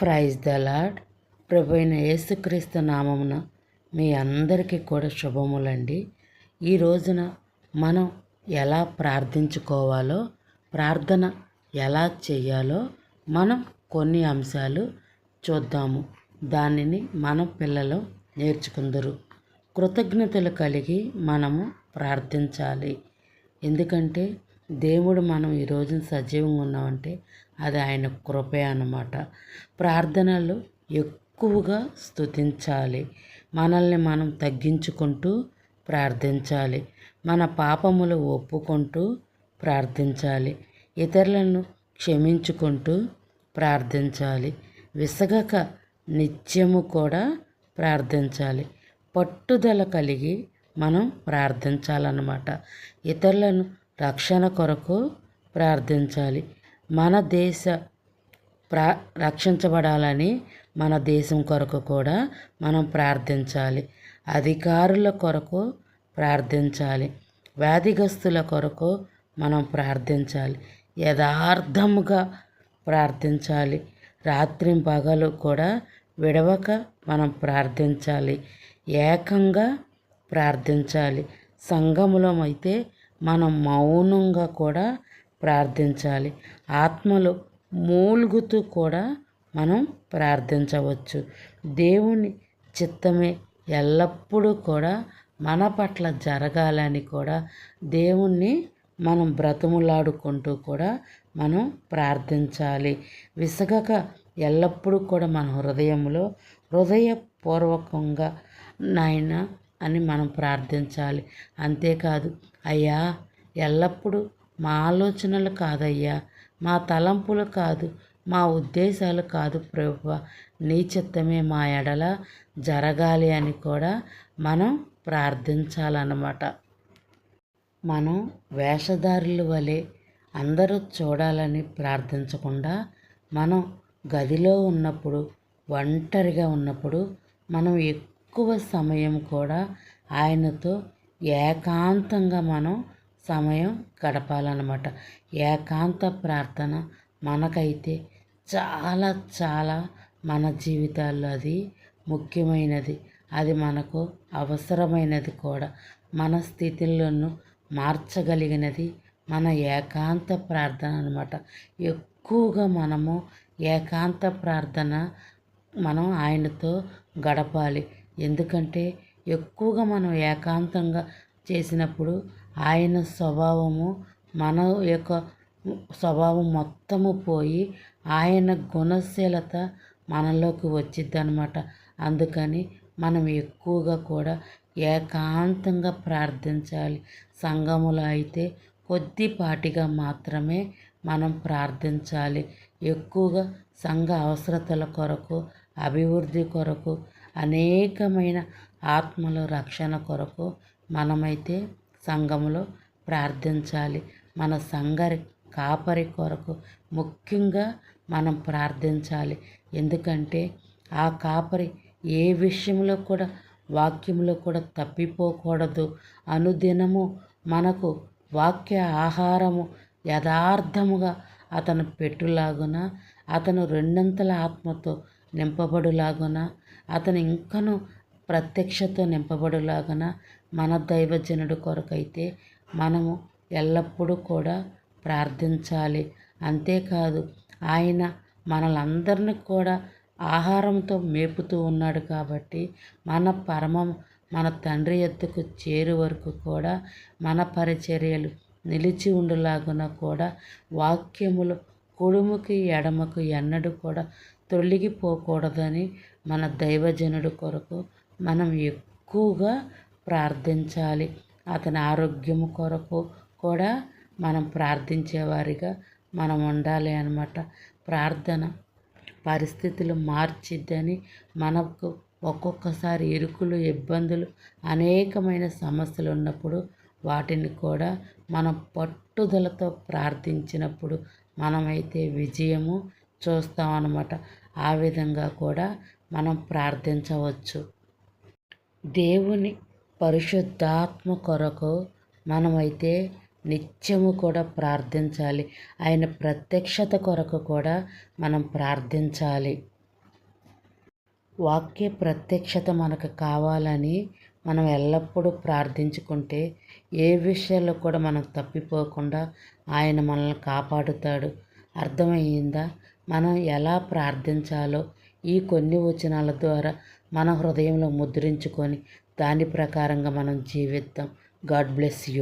Praise the lord ప్రభు అయిన యేసుక్రీస్తు నామమున మీ అందరికీ కూడా శుభములండి. ఈ రోజున మనం ఎలా ప్రార్థించుకోవాలో ప్రార్థన ఎలా చేయాలో మనం కొన్ని అంశాలు చూద్దాము. దానిని మన పిల్లలు నేర్చుకుందరు. కృతజ్ఞతలు కలిగి మనము ప్రార్థించాలి. ఎందుకంటే దేవుడు మనం ఈ రోజున సజీవంగా ఉన్నామంటే అది ఆయన కృపే అన్నమాట. ప్రార్థనలు ఎక్కువగా స్తుతించాలి. మనల్ని మనం తగ్గించుకుంటూ ప్రార్థించాలి. మన పాపములు ఒప్పుకుంటూ ప్రార్థించాలి. ఇతరులను క్షమించుకుంటూ ప్రార్థించాలి. విసగక నిత్యము కూడా ప్రార్థించాలి. పట్టుదల కలిగి మనం ప్రార్థించాలన్నమాట. ఇతరులను రక్షణ కొరకు ప్రార్థించాలి. మన దేశ ప్రా రక్షించబడాలని మన దేశం కొరకు కూడా మనం ప్రార్థించాలి. అధికారుల కొరకు ప్రార్థించాలి. వ్యాధిగస్తుల కొరకు మనం ప్రార్థించాలి. యథార్థముగా ప్రార్థించాలి. రాత్రి పగలు కూడా విడవక మనం ప్రార్థించాలి. ఏకంగా ప్రార్థించాలి. సంఘములో అయితే మనం మౌనంగా కూడా ప్రార్థించాలి. ఆత్మలు మూలుగుతూ కూడా మనం ప్రార్థించవచ్చు. దేవుని చిత్తమే ఎల్లప్పుడూ కూడా మన పట్ల జరగాలని కూడా దేవుణ్ణి మనం బ్రతుములాడుకుంటూ కూడా మనం ప్రార్థించాలి. విసగక ఎల్లప్పుడూ కూడా మన హృదయంలో హృదయపూర్వకంగా నాయన అని మనం ప్రార్థించాలి. అంతేకాదు అయ్యా ఎల్లప్పుడూ మా ఆలోచనలు కాదయ్యా మా తలంపులు కాదు మా ఉద్దేశాలు కాదు ప్రభు నీ చిత్తమే మా ఎడల జరగాలి అని కూడా మనం ప్రార్థించాలన్నమాట. మనం వేషధారుల వలె అందరూ చూడాలని ప్రార్థించకుండా మనం గదిలో ఉన్నప్పుడు ఒంటరిగా ఉన్నప్పుడు మనం ఎక్కువ సమయం కూడా ఆయనతో ఏకాంతంగా మనం సమయం గడపాలన్నమాట. ఏకాంత ప్రార్థన మనకైతే చాలా చాలా మన జీవితాల్లో అది ముఖ్యమైనది. అది మనకు అవసరమైనది కూడా. మన స్థితిలను మార్చగలిగినది మన ఏకాంత ప్రార్థన అనమాట ఎక్కువగా మనము ఏకాంత ప్రార్థన మనం ఆయనతో గడపాలి. ఎందుకంటే ఎక్కువగా మనం ఏకాంతంగా చేసినప్పుడు ఆయన స్వభావము మన యొక్క స్వభావం మొత్తము పోయి ఆయన గుణశీలత మనలోకి వచ్చిద్ది అనమాట అందుకని మనం ఎక్కువగా కూడా ఏకాంతంగా ప్రార్థించాలి. సంఘములో అయితే కొద్దిపాటిగా మాత్రమే మనం ప్రార్థించాలి. ఎక్కువగా సంఘ అవసరతల కొరకు అభివృద్ధి కొరకు అనేకమైన ఆత్మల రక్షణ కొరకు మనమైతే సంఘములో ప్రార్థించాలి. మన సంగరి కాపరి కొరకు ముఖ్యంగా మనం ప్రార్థించాలి. ఎందుకంటే ఆ కాపరి ఏ విషయంలో కూడా వాక్యంలో కూడా తప్పిపోకూడదు. అనుదినము మనకు వాక్య ఆహారము యథార్థముగా అతను పెట్టులాగున అతను రెండంతల ఆత్మతో నింపబడులాగున అతను ఇంకను ప్రత్యక్షతో నింపబడులాగున మన దైవజనుడు కొరకైతే మనము ఎల్లప్పుడూ కూడా ప్రార్థించాలి. అంతేకాదు ఆయన మనలందరినీ కూడా ఆహారంతో మేపుతూ ఉన్నాడు కాబట్టి మన పరమం మన తండ్రి ఎత్తుకు చేరు వరకు కూడా మన పరిచర్యలు నిలిచి ఉండులాగున కూడా వాక్యములు కుడుముకి ఎడమకు ఎన్నడూ కూడా తొలగిపోకూడదని మన దైవజనుడు కొరకు మనం ఎక్కువగా ప్రార్థించాలి. అతని ఆరోగ్యము కొరకు కూడా మనం ప్రార్థించేవారిగా మనం ఉండాలి అన్నమాట. ప్రార్థన పరిస్థితులు మార్చిద్దని మనకు ఒక్కొక్కసారి ఇరుకులు ఇబ్బందులు అనేకమైన సమస్యలు ఉన్నప్పుడు వాటిని కూడా మనం పట్టుదలతో ప్రార్థించినప్పుడు మనమైతే విజయము చూస్తామన్నమాట. ఆ విధంగా కూడా మనం ప్రార్థించవచ్చు. దేవుని పరిశుద్ధాత్మ కొరకు మనమైతే నిత్యము కూడా ప్రార్థించాలి. ఆయన ప్రత్యక్షత కొరకు కూడా మనం ప్రార్థించాలి. వాక్య ప్రత్యక్షత మనకు కావాలని మనం ఎల్లప్పుడూ ప్రార్థించుకుంటే ఏ విషయాల్లో కూడా మనం తప్పిపోకుండా ఆయన మనల్ని కాపాడుతాడు. అర్థమయ్యిందా? మనం ఎలా ప్రార్థించాలో ఈ కొన్ని వచనాల ద్వారా మన హృదయంలో ముద్రించుకొని దాని ప్రకారంగా మనం జీవిద్దాం. God bless you.